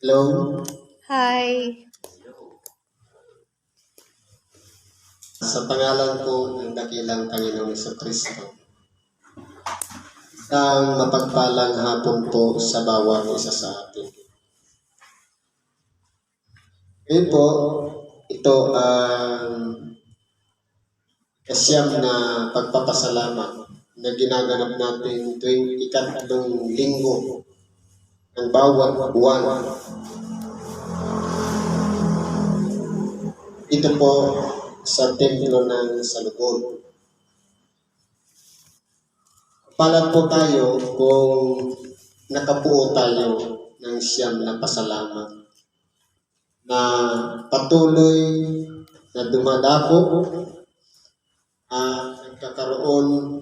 Hello? Hi. Sa pangalan po ng dakilang Panginoong Iso Kristo. Isang mapagpalang hapon po sa bawat isa sa atin. Ngayon po, ito ang kasyam na pagpapasalamat na ginaganap natin tuwing ikatlong linggo ng bawat buwan. Ito po sa templo ng Salubon. Palad po tayo kung nakabuo tayo ng siyam na pasalamat na patuloy na dumadako at nagkakaroon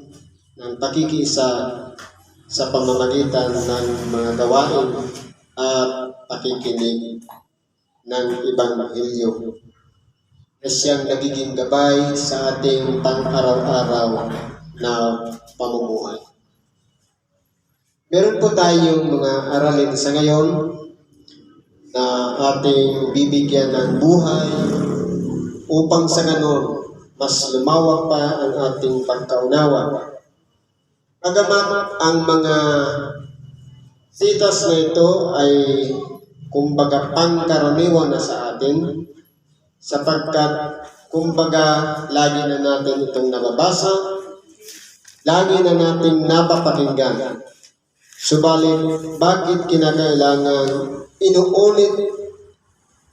ng pakikisa sa pamamagitan ng mga gawain at pakikinig ng ibang mahilyo na siyang nagiging gabay sa ating pang-araw-araw na pamumuhay. Meron po tayong mga aralin sa ngayon na ating bibigyan ng buhay upang sa ganon mas lumawak pa ang ating pagkaunawa. Agamat ang mga sitas na ito ay kumbaga pangkaraniwan na sa atin, sapagkat kumbaga lagi na natin itong nababasa, lagi na nating napapakinggan. Subalit, bakit kinakailangan inuulit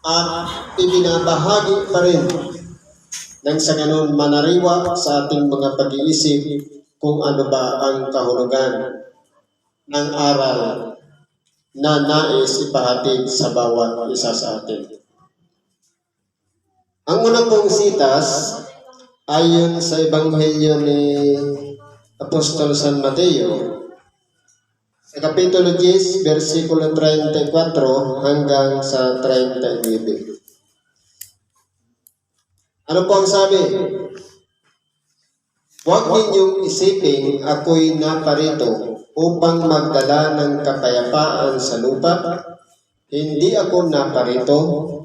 at ibinabahagi pa rin nang sa ganun manariwa sa ating mga pag-iisip kung ano ba ang kahulugan ng aral na nais ipahatid sa bawat isa sa atin. Ang una pong sitas ayon sa Ebanghelyo ni Apostol San Mateo sa Kapitulo 10, versikulo 34 hanggang sa 39. Ano po ang sabi? Huwag ninyong isiping ako'y naparito upang magdala ng kapayapaan sa lupa. Hindi ako naparito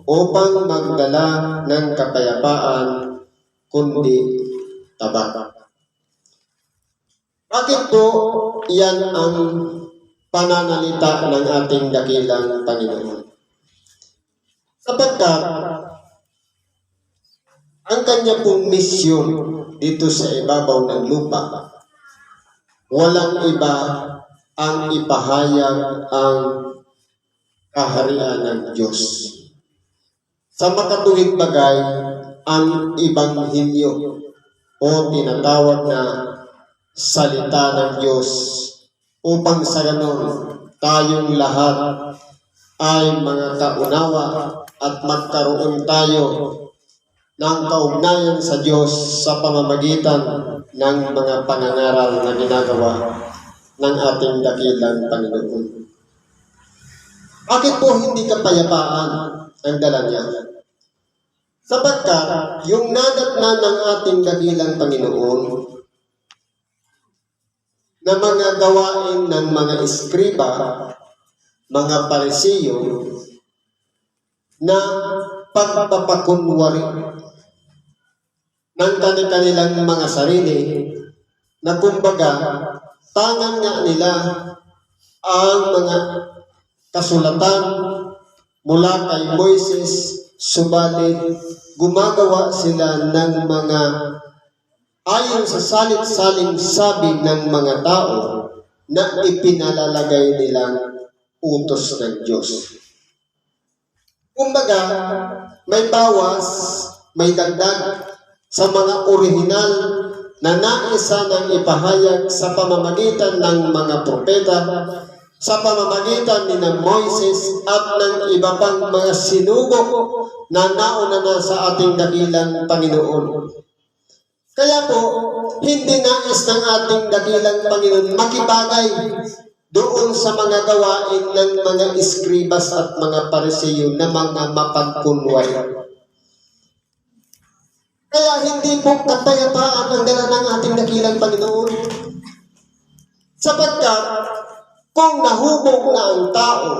upang magdala ng kapayapaan, kundi tabak. Bakit po yan ang pananalita ng ating dakilang Panginoon? Sapagkat kanya pong misyon dito sa ibabaw ng lupa, walang iba ang ipahayag ang kaharian ng Diyos. Sa makatuwid bagay, ang ibanghelyo o tinatawag na salita ng Diyos upang sa ganon tayong lahat ay mga kaunawa at magkaroon tayo ng kaugnayan sa Diyos sa pamamagitan ng mga pangangaral na ginagawa ng ating dakilang Panginoon. Bakit po hindi kapayapaan ang dala niya? Sapagkat yung nadatna ng ating dakilang Panginoon na mga gawain ng mga eskriba, mga parisiyo, na pagpapakunwari ng kanilang mga sarili na kumbaga tangan nga nila ang mga kasulatan mula kay Moises subalit gumagawa sila ng mga ayon sa salit-saling sabi ng mga tao na ipinalalagay nilang utos ng Diyos. Kumbaga, may bawas, may dagdag sa mga orihinal na naisa ng ipahayag sa pamamagitan ng mga propeta, sa pamamagitan ni ng Moises at ng iba pang mga sinugo na nauna na sa ating dakilang Panginoon. Kaya po, hindi nais ng ating dakilang Panginoon makibagay doon sa mga gawain ng mga iskribas at mga pariseyo na mga mapagkunway. Kaya hindi po kapayapaan ang dala ng ating dakilang Panginoon. Sapagkat kung nahubog na ang tao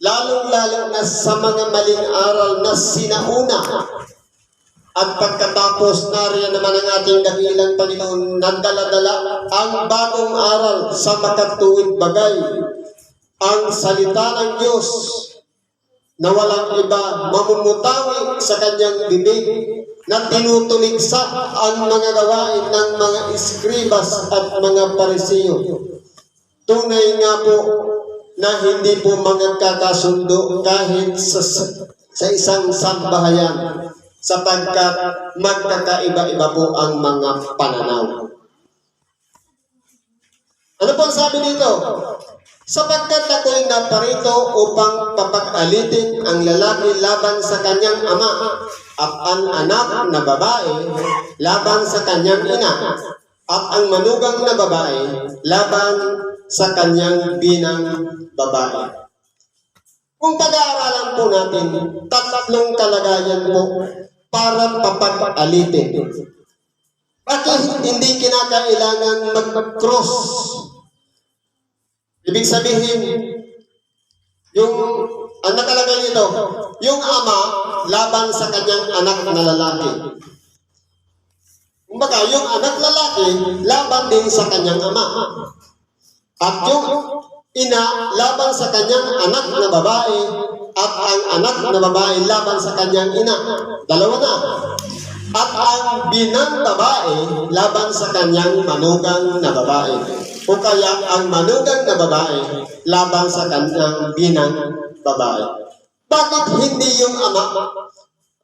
lalong-lalo na sa mga maling aral na sinauna. At pagkatapos nariyan naman ang ating dakilang Panginoon, nagdala-dala ang bagong aral sa makatuwid bagay, ang salita ng Diyos na walang iba mamumutawi sa kanyang bibig na tinutuligsa ang mga gawain ng mga iskribas at mga parisiyo. Tunay nga po na hindi po mga kakasundo kahit sa, sa isang sambahayan sapagkat magkakaiba-iba po ang mga pananaw. Ano po sabi dito? Sapagkat ako'y naparito upang papag-alitin ang lalaki laban sa kanyang ama at ang anak na babae laban sa kanyang ina at ang manugang na babae laban sa kanyang binang babae. Kung pag-aaralan po natin, tatlong kalagayan po para papag-alitin. Bakit hindi kinakailangan mag-cross? Ibig sabihin, yung ang nakalagay nito, yung ama laban sa kanyang anak na lalaki. Kumbaga, yung anak lalaki laban din sa kanyang ama. At yung ina laban sa kanyang anak na babae at ang anak na babae laban sa kanyang ina. Dalawa na. At ang binang babae laban sa kanyang manugang na babae. O kaya ang manugang na babae laban sa kanyang binang babae. Bakit hindi yung ama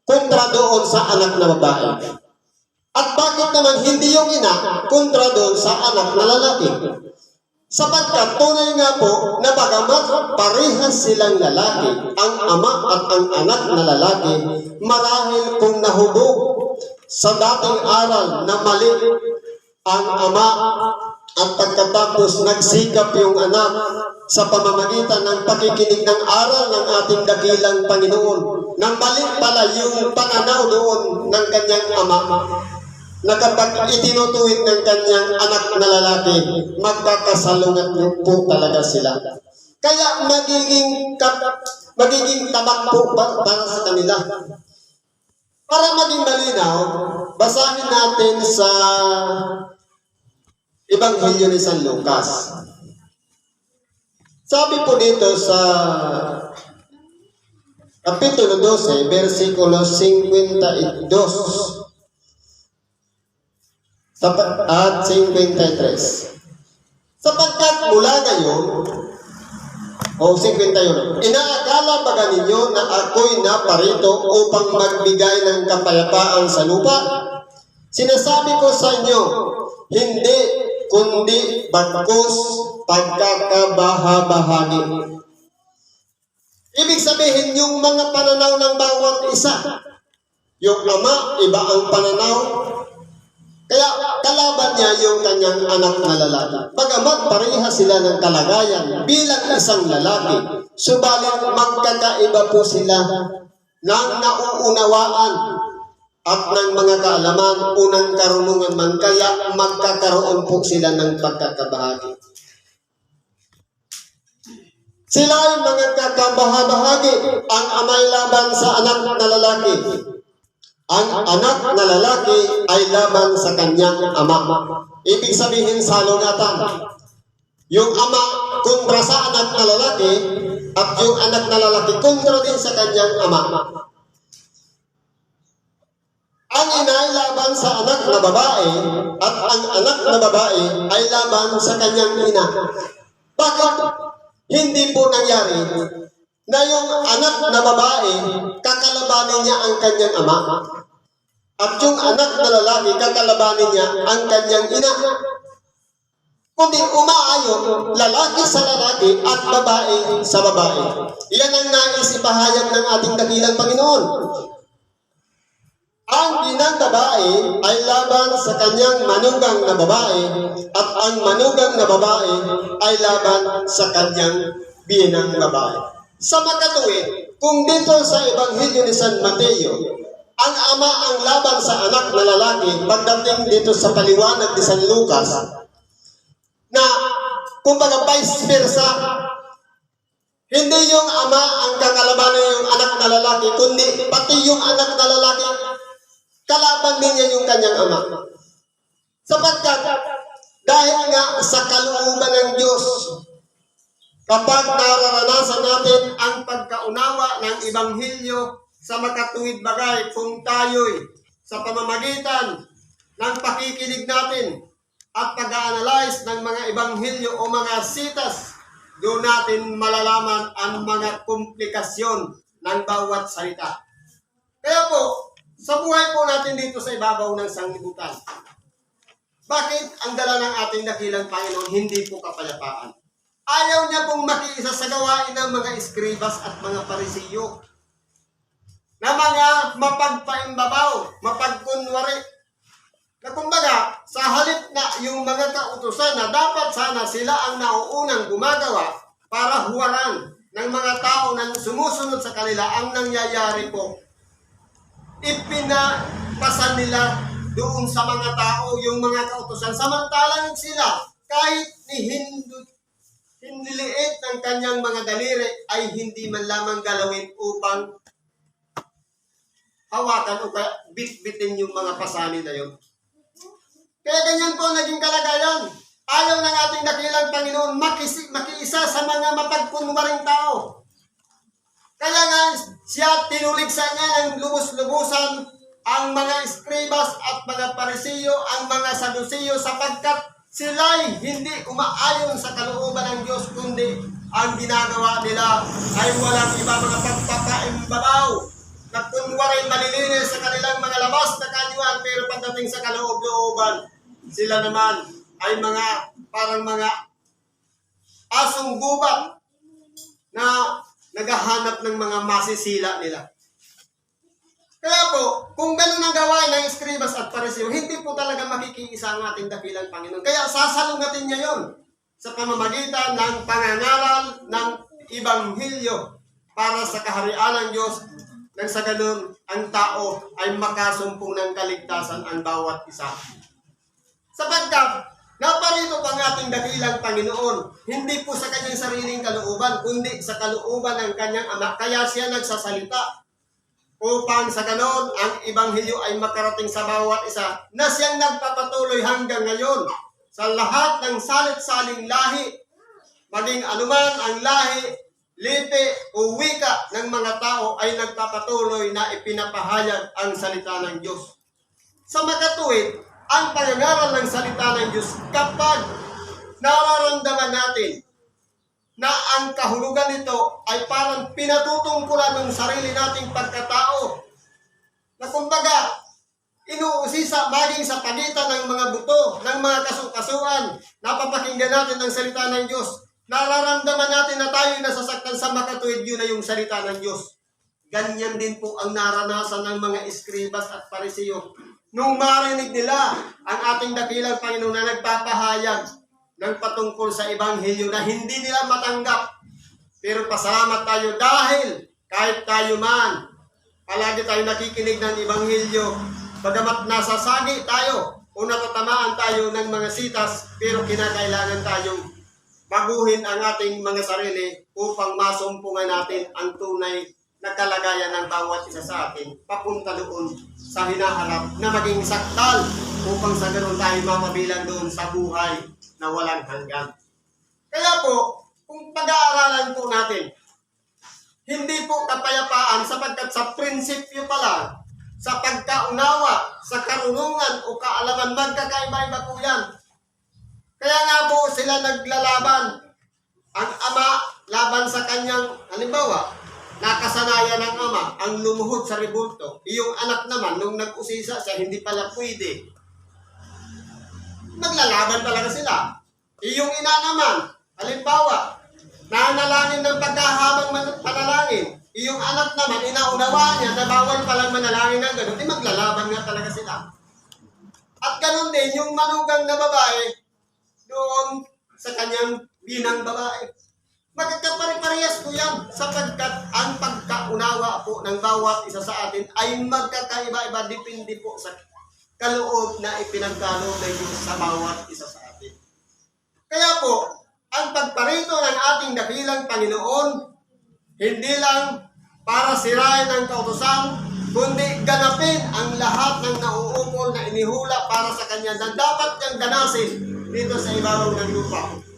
kontra doon sa anak na babae? At bakit naman hindi yung ina kontra doon sa anak na lalaki? Sapagkat tunay nga po na bagamat parehas silang lalaki, ang ama at ang anak na lalaki, marahil kung nahubog sa dating aral na mali ang ama at pagkatapos nagsikap yung anak sa pamamagitan ng pakikinig ng aral ng ating dakilang Panginoon. Nang mali pala yung pananaw doon ng kanyang ama, na kapag itinutuwid ng kanyang anak na lalaki, magkakasalungat po talaga sila. Kaya magiging kap, magiging tabak po pa- para sa kanila. Para maging malinaw, basahin natin sa Ebanghelyo ni San Lucas. Sabi po dito sa Kapitulo 12, versikulo 52 Sap- at 53. Sapagkat mula ngayon, o 51, inaakala ba ninyo na ako'y naparito upang magbigay ng kapayapaan sa lupa? Sinasabi ko sa inyo, hindi kundi bagkus pagkakabaha-bahagi. Ibig sabihin, yung mga pananaw ng bawat isa, yung ama, iba ang pananaw, kaya kalaban niya yung kanyang anak na lalaki. Bagamat pareha sila ng kalagayan bilang isang lalaki, subalit magkakaiba po sila ng nauunawaan at ng mga kaalaman, unang karunungan man, kaya magkakaroon po sila ng pagkakabahagi. Sila ay mga kakabahabahagi, ang amay laban sa anak na lalaki, ang anak na lalaki ay laban sa kanyang ama. Ibig sabihin sa lunatan, yung ama kontra sa anak na lalaki at yung anak na lalaki kontra din sa kanyang ama. Ang ina ay laban sa anak na babae at ang anak na babae ay laban sa kanyang ina. Bakit hindi po nangyari na yung anak na babae kakalabanin niya ang kanyang ama at yung anak na lalaki kakalabanin niya ang kanyang ina. Kundi umaayon lalaki sa lalaki at babae sa babae. Iyan ang nais ipahayag ng ating dakilang Panginoon. Ang ginang babae ay laban sa kanyang manugang na babae at ang manugang na babae ay laban sa kanyang binang babae. Sa makatuwid, kung dito sa Ebanghelyo ni San Mateo, ang ama ang laban sa anak na lalaki pagdating dito sa paliwanag ni San Lucas na kumbaga vice versa Hindi yung ama ang kakalabanan yung anak na lalaki, kundi pati yung anak na lalaki, kalaban din niya yung kanyang ama. Sapagkat dahil nga sa kalooban ng Diyos, kapag nararanasan natin ang pagkaunawa ng Ibanghilyo sa makatuwid bagay kung tayo'y sa pamamagitan ng pakikinig natin at pag-analyze ng mga Ibanghilyo o mga sitas, doon natin malalaman ang mga komplikasyon ng bawat salita. Kaya po, sa buhay po natin dito sa ibabaw ng sanglibutan, bakit ang dala ng ating dakilang Panginoon hindi po kapayapaan? Ayaw niya pong makiisa sa gawain ng mga eskribas at mga parisiyo na mga mapagpaimbabaw, mapagkunwari. Na kumbaga, sa halip na yung mga kautusan na dapat sana sila ang nauunang gumagawa para huwaran ng mga tao na sumusunod sa kanila, ang nangyayari po, ipinapasan nila doon sa mga tao yung mga kautusan. Samantalang sila, kahit ni Hindu, hiniliit ng kanyang mga daliri ay hindi man lamang galawin upang hawakan o bitbitin yung mga pasani na yun. Kaya ganyan po naging kalagayan. Ayaw ng ating dakilang Panginoon makisi, makiisa sa mga mapagkunwaring tao. Kaya nga siya tinuligsa niya ng lubos-lubusan ang mga eskribas at mga parisiyo, ang mga sadusiyo sapagkat sila'y hindi umaayon sa kalooban ng Diyos kundi ang ginagawa nila ay walang iba mga pagpapaimbabaw na kunwaring malilinis sa kanilang mga labas na kanyuan pero pagdating sa kaloob-looban sila naman ay mga parang mga asong gubat na naghahanap ng mga masisila nila. Kaya po, kung ganun ang gawain ng eskribas at pariseo, hindi po talaga makikiisa ang ating dakilang Panginoon. Kaya sasalungatin niya yon sa pamamagitan ng pangangaral ng Ibanghilyo para sa kaharian ng Diyos nang sa ganun ang tao ay makasumpong ng kaligtasan ang bawat isa. Sapagkat naparito ang ating dakilang Panginoon, hindi po sa kanyang sariling kalooban, kundi sa kalooban ng kanyang anak. Kaya siya nagsasalita upang sa ganon ang Ibanghilyo ay makarating sa bawat isa na siyang nagpapatuloy hanggang ngayon sa lahat ng salit-saling lahi, maging anuman ang lahi, lipi o wika ng mga tao ay nagpapatuloy na ipinapahayag ang salita ng Diyos. Sa makatuwid, ang pangangaral ng salita ng Diyos kapag nararamdaman natin na ang kahulugan nito ay parang pinatutungkulan ng sarili nating pagkatao. Na kumbaga, inuusisa maging sa pagitan ng mga buto, ng mga kasukasuan, napapakinggan natin ang salita ng Diyos. Nararamdaman natin na tayo nasasaktan sa makatuwid yun na yung salita ng Diyos. Ganyan din po ang naranasan ng mga eskribas at parisiyo. Nung marinig nila ang ating dakilang Panginoon na nagpapahayag ng patungkol sa Ebanghelyo na hindi nila matanggap. Pero pasalamat tayo dahil kahit tayo man, palagi tayo nakikinig ng Ebanghelyo, bagamat nasasagi tayo o natatamaan tayo ng mga sitas, pero kinakailangan tayong baguhin ang ating mga sarili upang masumpungan natin ang tunay na kalagayan ng bawat isa sa atin papunta doon sa hinaharap na maging sakdal upang sa ganun tayo mamabilang doon sa buhay na walang hanggan. Kaya po, kung pag-aaralan po natin, hindi po kapayapaan sapagkat sa prinsipyo pa lang, sa pagkaunawa, sa karunungan o kaalaman, magkakaiba-iba po yan. Kaya nga po sila naglalaban. Ang ama laban sa kanyang, halimbawa, nakasanayan ng ama ang lumuhod sa rebulto. Iyong anak naman, nung nag-usisa siya, hindi pala pwede. Naglalaban talaga sila. Iyong ina naman, halimbawa, nanalangin ng pagkahabang panalangin. Iyong anak naman, inaunawa niya na bawal palang manalangin ng ganun, di maglalaban nga talaga sila. At ganun din, yung manugang na babae, doon sa kanyang binang babae. Magkakapare-parehas po yan sapagkat ang pagkaunawa po ng bawat isa sa atin ay magkakaiba-iba depende po sa kaloob na ipinagkaloob ng Diyos sa bawat isa sa atin. Kaya po, ang pagparito ng ating dakilang Panginoon hindi lang para sirain ang kautosan, kundi ganapin ang lahat ng nauukol na inihula para sa kanya na dapat niyang ganasin dito sa ibabaw ng lupa.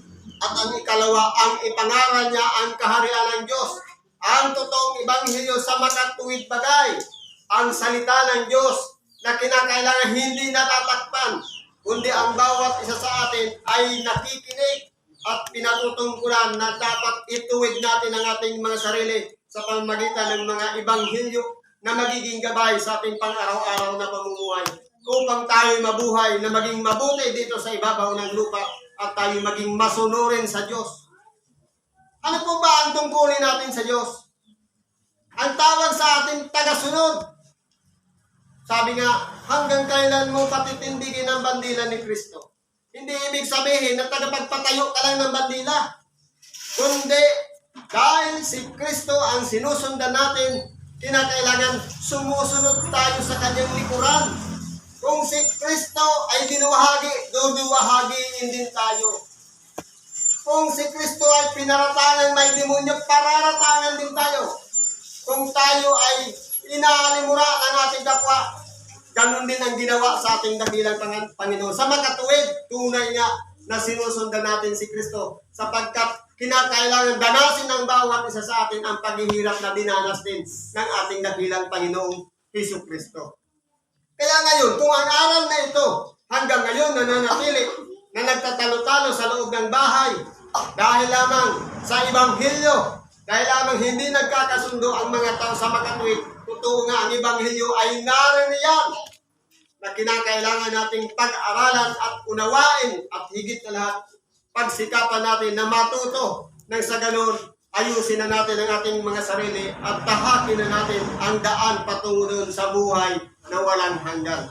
At ang ikalawa, ang ipangaral niya ang kaharian ng Diyos, ang totoong ibanghilyo sa makatuwid bagay, ang salita ng Diyos na kinakailangan hindi natatakpan, kundi ang bawat isa sa atin ay nakikinig at pinatutungkulan na dapat ituwid natin ang ating mga sarili sa pamamagitan ng mga ibanghilyo na magiging gabay sa ating pang-araw-araw na pamumuhay upang tayo mabuhay na maging mabuti dito sa ibabaw ng lupa at tayo maging masunurin sa Diyos. Ano po ba ang tungkulin natin sa Diyos? Ang tawag sa ating tagasunod. Sabi nga, hanggang kailan mo patitindigin ang bandila ni Kristo? Hindi ibig sabihin na tagapagpatayo ka lang ng bandila. Kundi, dahil si Kristo ang sinusundan natin, kinakailangan sumusunod tayo sa kanyang likuran. Kung si Kristo ay dinuwahagi, duduwahagiin din tayo. Kung si Kristo ay pinaratangan may demonyo, pararatangan din tayo. Kung tayo ay inaalimura ng ating kapwa, ganun din ang ginawa sa ating dakilang Pang- Panginoon. Sa makatuwid, tunay nga na sinusundan natin si Kristo sapagkat kinakailangan danasin ng bawat isa sa atin ang paghihirap na dinanas din ng ating dakilang Panginoong Hesus Kristo. Kaya ngayon, kung ang aral na ito hanggang ngayon nananatili na nagtatalo-talo sa loob ng bahay dahil lamang sa Ibanghilyo, dahil lamang hindi nagkakasundo ang mga tao sa makatuwid, totoo nga ang Ibanghilyo ay naririyan na kinakailangan nating pag-aralan at unawain at higit na lahat pagsikapan natin na matuto nang sa ganun ayusin na natin ang ating mga sarili at tahakin na natin ang daan patungo sa buhay na walang hanggan.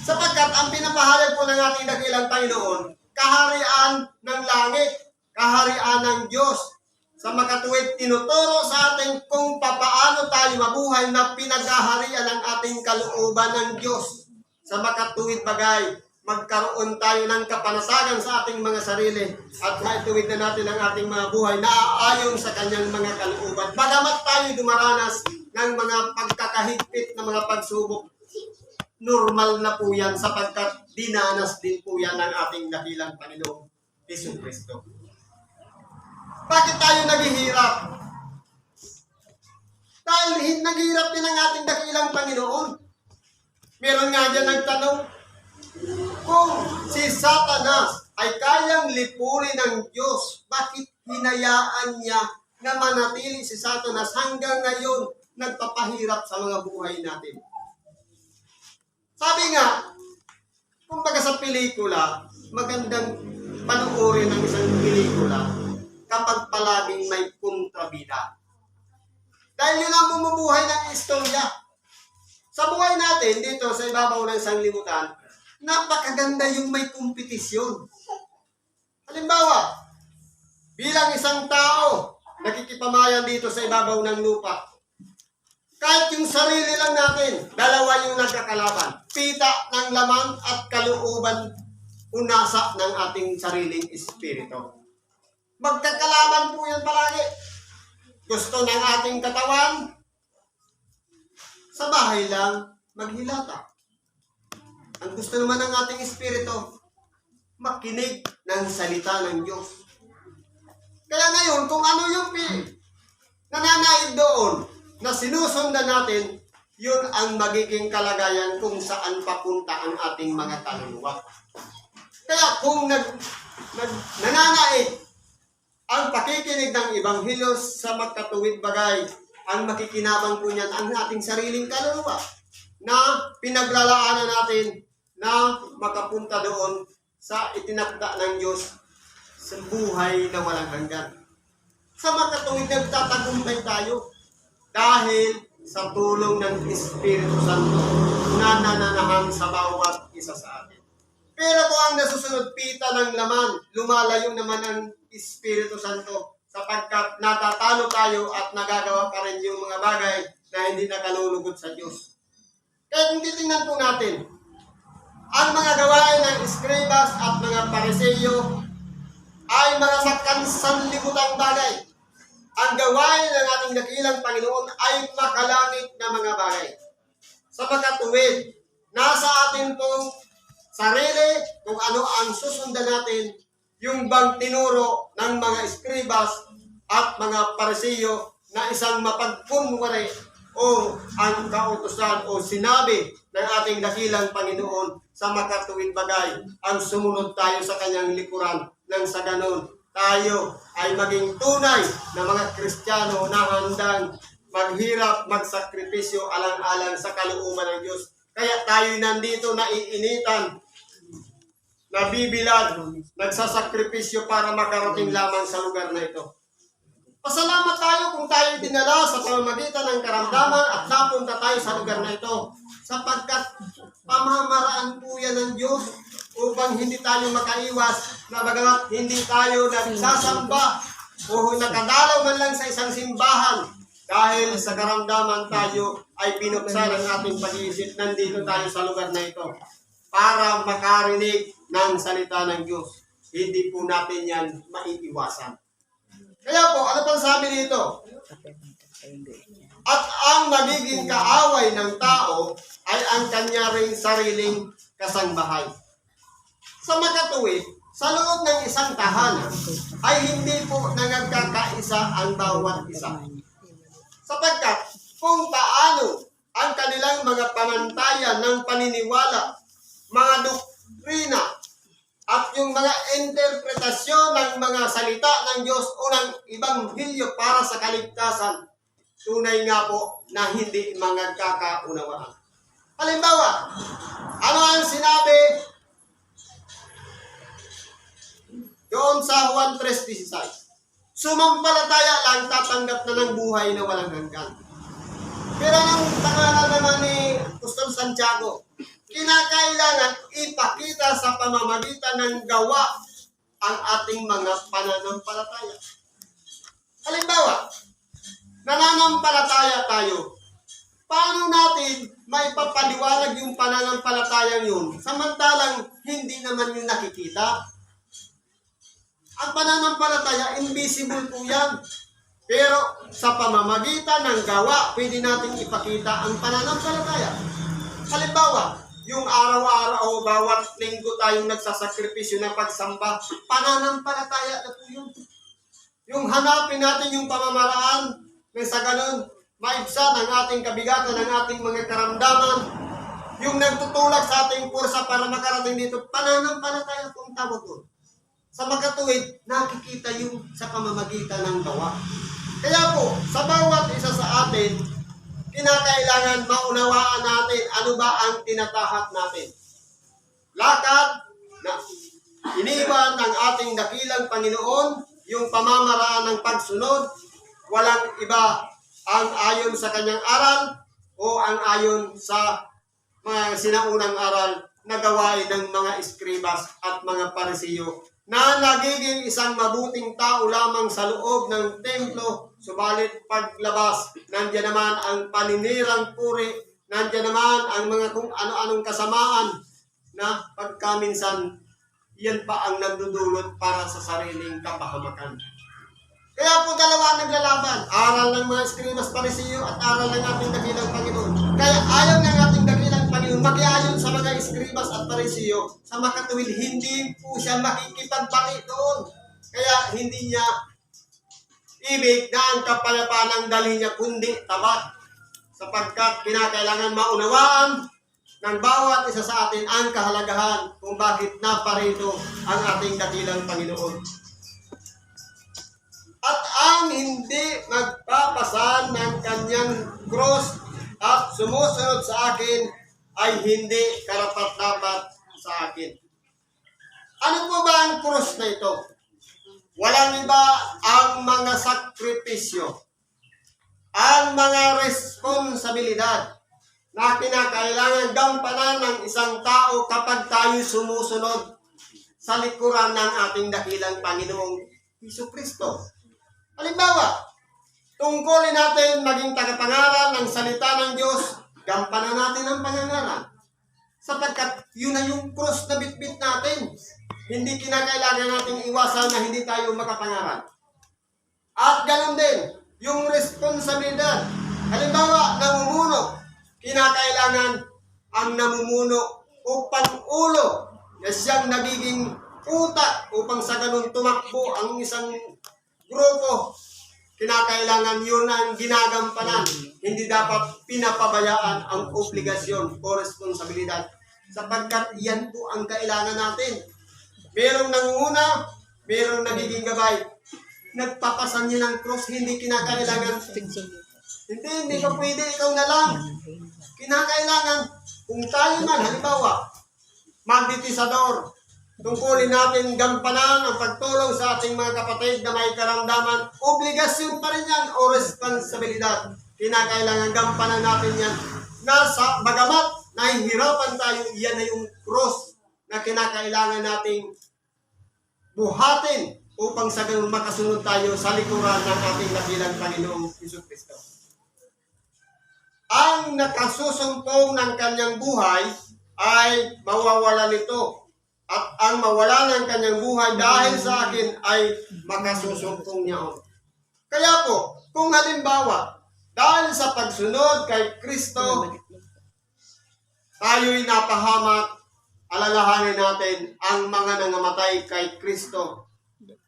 Sapagkat ang pinapahayag po ng ating dakilang Panginoon, kaharian ng langit, kaharian ng Diyos. Sa makatuwid, tinuturo sa atin kung papaano tayo mabuhay na pinaghaharian ng ating kalooban ng Diyos. Sa makatuwid bagay, magkaroon tayo ng kapanasagan sa ating mga sarili at maituwid na natin ang ating mga buhay na aayon sa kanyang mga kalooban. Bagamat tayo dumaranas ng mga pagkakahigpit na mga pagsubok, normal na po yan sapagkat dinanas din po yan ng ating dakilang Panginoong Yesu Kristo. Bakit tayo naghihirap? Dahil naghihirap din ang ating dakilang Panginoon. Meron nga dyan nagtanong, kung si Satanas ay kayang lipunin ng Diyos, bakit hinayaan niya na manatili si Satanas hanggang ngayon nagpapahirap sa mga buhay natin? Sabi nga, kumbaga sa pelikula, magandang panuorin ng isang pelikula kapag palaging may kontrabida. Dahil yun ang bumubuhay ng istorya. Sa buhay natin, dito sa ibabaw ng sanglibutan, napakaganda yung may kompetisyon. Halimbawa, bilang isang tao, nakikipamayan dito sa ibabaw ng lupa, kahit yung sarili lang natin, dalawa yung nagkakalaban. Pita ng laman at kalooban unasa ng ating sariling espiritu. Magkakalaban po yan palagi. Gusto ng ating katawan, sa bahay lang, maghilata. Ang gusto naman ng ating espiritu, makinig ng salita ng Diyos. Kaya ngayon, kung ano yung nananaig doon na sinusundan natin, yun ang magiging kalagayan kung saan papunta ang ating mga kaluluwa. Kaya kung nag, nag, nananaig ang pakikinig ng Ebanghelyo sa magkatuwid bagay, ang makikinabang po niyan ang ating sariling kaluluwa na pinaglalaanan natin na makapunta doon sa itinakda ng Diyos sa buhay na walang hanggan. Sa makatuwid nagtatagumpay tayo dahil sa tulong ng Espiritu Santo na nananahan sa bawat isa sa atin. Pero kung ang nasusunod pita ng laman, lumalayo naman ang Espiritu Santo sapagkat natatalo tayo at nagagawa pa rin yung mga bagay na hindi nakalulugod sa Diyos. Kaya kung titingnan po natin, ang mga gawain ng eskribas at mga pariseyo ay mga sakansanlibutang bagay. Ang gawain ng ating dakilang Panginoon ay makalangit na mga bagay. Sa makatuwid, nasa atin pong sarili kung ano ang susundan natin yung bang tinuro ng mga eskribas at mga parisiyo na isang mapagpunwari o ang kautusan o sinabi ng ating dakilang Panginoon sa makatuwid bagay ang sumunod tayo sa kanyang likuran nang sa ganon tayo ay maging tunay na mga Kristiyano na handang maghirap, magsakripisyo alang-alang sa kalooban ng Diyos. Kaya tayo nandito na iinitan, nabibilad, nagsasakripisyo para makarating lamang sa lugar na ito. Pasalamat tayo kung tayo dinala sa pamamagitan ng karamdaman at napunta tayo sa lugar na ito. Sapagkat pamamaraan po yan ng Diyos upang hindi tayo makaiwas na bagamat hindi tayo nagsasamba o nakadalaw man lang sa isang simbahan dahil sa karamdaman tayo ay binuksan ang ating pag-iisip. Nandito tayo sa lugar na ito para makarinig ng salita ng Diyos. Hindi po natin yan maiiwasan. Kaya po, ano pang sabi dito? At ang magiging kaaway ng tao ay ang kanya ring sariling kasangbahay. Sa makatuwid, sa loob ng isang tahanan ay hindi po nagkakaisa ang bawat isa. Sapagkat kung paano ang kanilang mga pamantayan ng paniniwala, mga doktrina, at yung mga interpretasyon ng mga salita ng Diyos o ng Ibanghilyo para sa kaligtasan, tunay nga po na hindi mga kakaunawaan. Halimbawa, ano ang sinabi doon sa Juan 3.16? Sumampalataya lang tatanggap na ng buhay na walang hanggan. Pero ang pangalan naman ni Apostol Santiago, kinakailangan ipakita sa pamamagitan ng gawa ang ating mga pananampalataya. Halimbawa, nananampalataya tayo. Paano natin maipapaliwanag yung pananampalatayang yun samantalang hindi naman yung nakikita? Ang pananampalataya, invisible po yan. Pero sa pamamagitan ng gawa, pwede nating ipakita ang pananampalataya. Halimbawa, yung araw-araw o bawat linggo tayong nagsasakripisyo ng pagsamba, pananampalataya na po yun. Yung hanapin natin yung pamamaraan, nang sa ganun, maibsan ang ating kabigatan, ang ating mga karamdaman, yung nagtutulak sa ating kursa para makarating dito, pananampalataya ang tawag doon. Sa makatuwid, nakikita yung sa pamamagitan ng gawa. Kaya po, sa bawat isa sa atin, kinakailangan maunawaan natin ano ba ang tinatahak natin. Lakad na iniwan ng ating dakilang Panginoon, yung pamamaraan ng pagsunod, walang iba ang ayon sa kanyang aral o ang ayon sa mga sinaunang aral na gawain ng mga eskribas at mga parisiyo na nagiging isang mabuting tao lamang sa loob ng templo, subalit paglabas, nandiyan naman ang paninirang puri, nandiyan naman ang mga kung ano-anong kasamaan na pagkaminsan, yan pa ang nagdudulot para sa sariling kapahamakan. Kaya po dalawa ang naglalaban. Aral ng mga eskribas parisiyo at aral ng ating dakilang Panginoon. Kaya ayaw ng ating dakilang Panginoon makiayon sa mga eskribas at parisiyo sa makatuwid. Hindi po siya makikipagbaki doon. Kaya hindi niya ibig na ang kapalapanang dali niya kundi tabat. Sapagkat kinakailangan maunawaan ng bawat isa sa atin ang kahalagahan kung bakit naparito ang ating dakilang Panginoon. At ang hindi magpapasan ng kanyang cross at sumusunod sa akin ay hindi karapat-dapat sa akin. Ano po ba ang cross na ito? Walang iba ang mga sakripisyo, ang mga responsibilidad na kinakailangan gampanan ng isang tao kapag tayo sumusunod sa likuran ng ating dakilang Panginoong Hesus Kristo. Halimbawa, tungkulin natin maging tagapangaral ng salita ng Diyos, gampanan natin ang pangangaral. Sapagkat yun na yung cross na bitbit natin. Hindi kinakailangan nating iwasan na hindi tayo makapangaral. At ganun din, yung responsibilidad. Halimbawa, namumuno, kinakailangan ang namumuno upang ulo na siyang nagiging utak upang sa ganun tumakbo ang isang grupo. Kinakailangan yun ang ginagampanan. Hindi dapat pinapabayaan ang obligasyon o responsibilidad sapagkat yan po ang kailangan natin. Merong nangunguna, merong nagiging gabay. Nagpapasan niya ng cross, hindi kinakailangan. Hindi, hindi pa pwede ikaw na lang. Kinakailangan, kung tayo man, halimbawa, magditisador, tungkulin natin gampanan ang pagtulong sa ating mga kapatid na may karamdaman, obligasyon pa rin yan o responsibilidad. Kinakailangan gampanan natin yan. Nasa, bagamat nahihirapan tayo, yan na yung cross na kinakailangan nating buhatin upang sa ganun makasunod tayo sa likuran ng ating nabilang Panginoong Iso Kristo. Ang nakasusumpong ng kanyang buhay ay mawawala nito. At ang mawala ng kanyang buhay dahil sa akin ay makasusumpong niya. Kaya po, kung halimbawa, dahil sa pagsunod kay Kristo, tayo'y napahamak, alalahanin natin ang mga nangamatay kay Kristo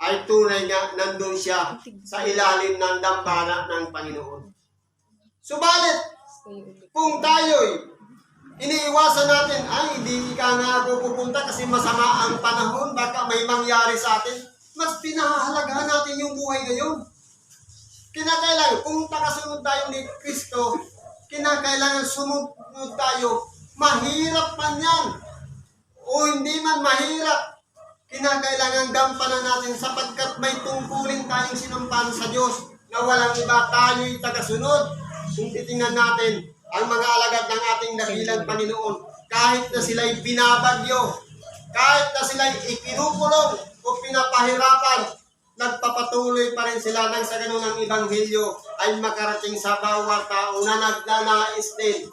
ay tunay nga nandun siya sa ilalim ng dambana ng Panginoon. Subalit, kung tayo'y iniiwasan natin, ay hindi ka nga pupunta kasi masama ang panahon, baka may mangyari sa atin, mas pinahahalagahan natin yung buhay ngayon. Kinakailangan, kung takasunod tayo ni Kristo, kinakailangan sumunod tayo. Mahirap man yan. O hindi man mahirap, kinakailangan gampanan natin sapagkat may tungkulin tayong sinumpan sa Diyos na walang iba tayo'y tagasunod. Kung titingnan natin ang mga alagad ng ating dakilang Panginoon, kahit na sila'y binabagyo, kahit na sila'y ikinukulong o pinapahirapan, nagpapatuloy pa rin sila nang sa ganun ang Ebanghelyo ay makarating sa bawat tao na nagnanais din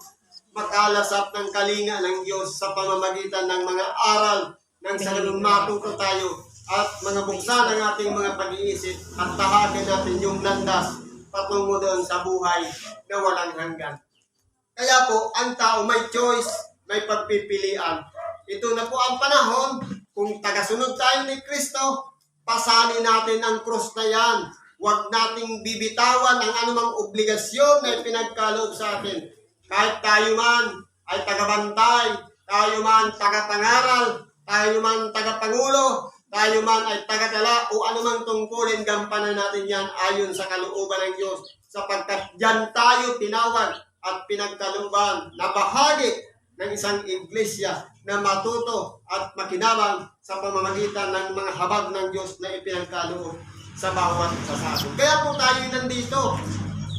makalasap ng kalinga ng Diyos sa pamamagitan ng mga aral nang sa ganun matuto tayo at mga buksan ng ating mga pag-iisip at tahakin natin yung landas patungo doon sa buhay na walang hanggan. Kaya po, ang tao may choice, may pagpipilian. Ito na po ang panahon, kung tagasunod tayo ni Kristo, pasanin natin ang krus na yan. Huwag nating bibitawan ang anumang obligasyon na pinagkaloob sa atin. Kahit tayo man ay tagabantay, tayo man tagapangaral, tayo man tagapangulo, tayo man ay tagadala o anumang tungkulin, gampanan natin yan ayon sa kalooban ng Diyos. Sapagkat dyan tayo tinawag at pinagkalooban na bahagi ng isang iglesia na matuto at makinabang sa pamamagitan ng mga habag ng Diyos na ipinagkaloob sa bawat isa sa atin. Kaya po tayo nandito.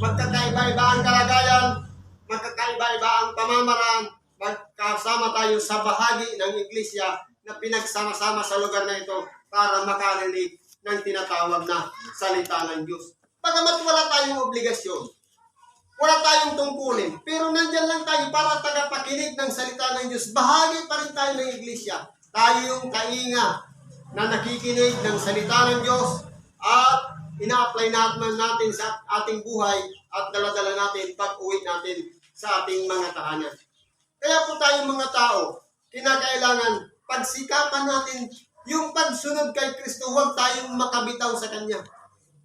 Magkakaiba-iba ang kalagayan, magkakaiba-iba ang pamamaraan, magkasama tayo sa bahagi ng iglesia na pinagsama-sama sa lugar na ito para makarinig ng tinatawag na salita ng Diyos. Pagamat wala tayong obligasyon, wala tayong tungkulin, pero nandyan lang tayo para tagapakinig ng salita ng Diyos. Bahagi pa rin tayo ng iglesia. Tayo yung kainga na nakikinig ng salita ng Diyos at ina-apply natin natin sa ating buhay at daladala natin pag uwi natin sa ating mga tahanan. Kaya po tayong mga tao, kinakailangan pagsikapan natin yung pagsunod kay Kristo, huwag tayong makabitaw sa Kanya.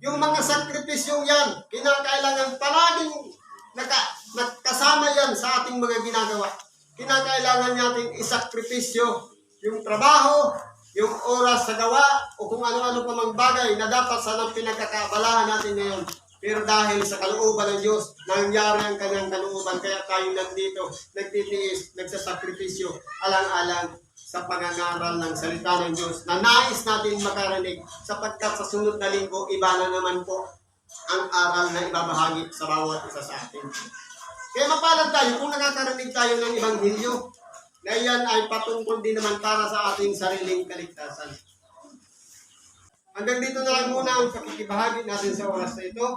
Yung mga sakripisyong yan, kinakailangan palaging naka, nakasama yan sa ating mga ginagawa. Kinakailangan natin isakripisyo yung trabaho, yung oras sa gawa, o kung ano-ano pa mang bagay na dapat sanang pinagkakabalahan natin ngayon. Pero dahil sa kalooban ng Diyos, nangyari ang kanyang kalooban, kaya tayo nandito, nagtitiis, nagsasakripisyo, alang-alang sa pangangaral ng salita ng Diyos na nais natin makarinig sapagkat sa sunod na linggo, iba na naman po ang aral na ibabahagi sa bawat isa sa atin. Kaya mapalad tayo kung nakakarinig tayo ng Ebanghelyo na yan ay patungkol din naman para sa ating sariling kaligtasan. Hanggang dito na lang muna ang pakikibahagi natin sa oras na ito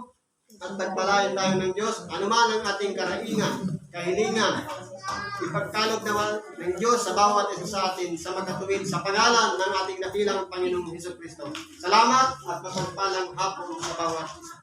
at nagpalain tayo ng Diyos, anuman ang ating karaingan kahilingan. Ipagkalog naman ng Diyos sa bawat isa sa atin sa magkatuwid sa pangalan ng ating nakilang Panginoong Heso Kristo. Salamat at mapagpalang hapon sa bawat isa.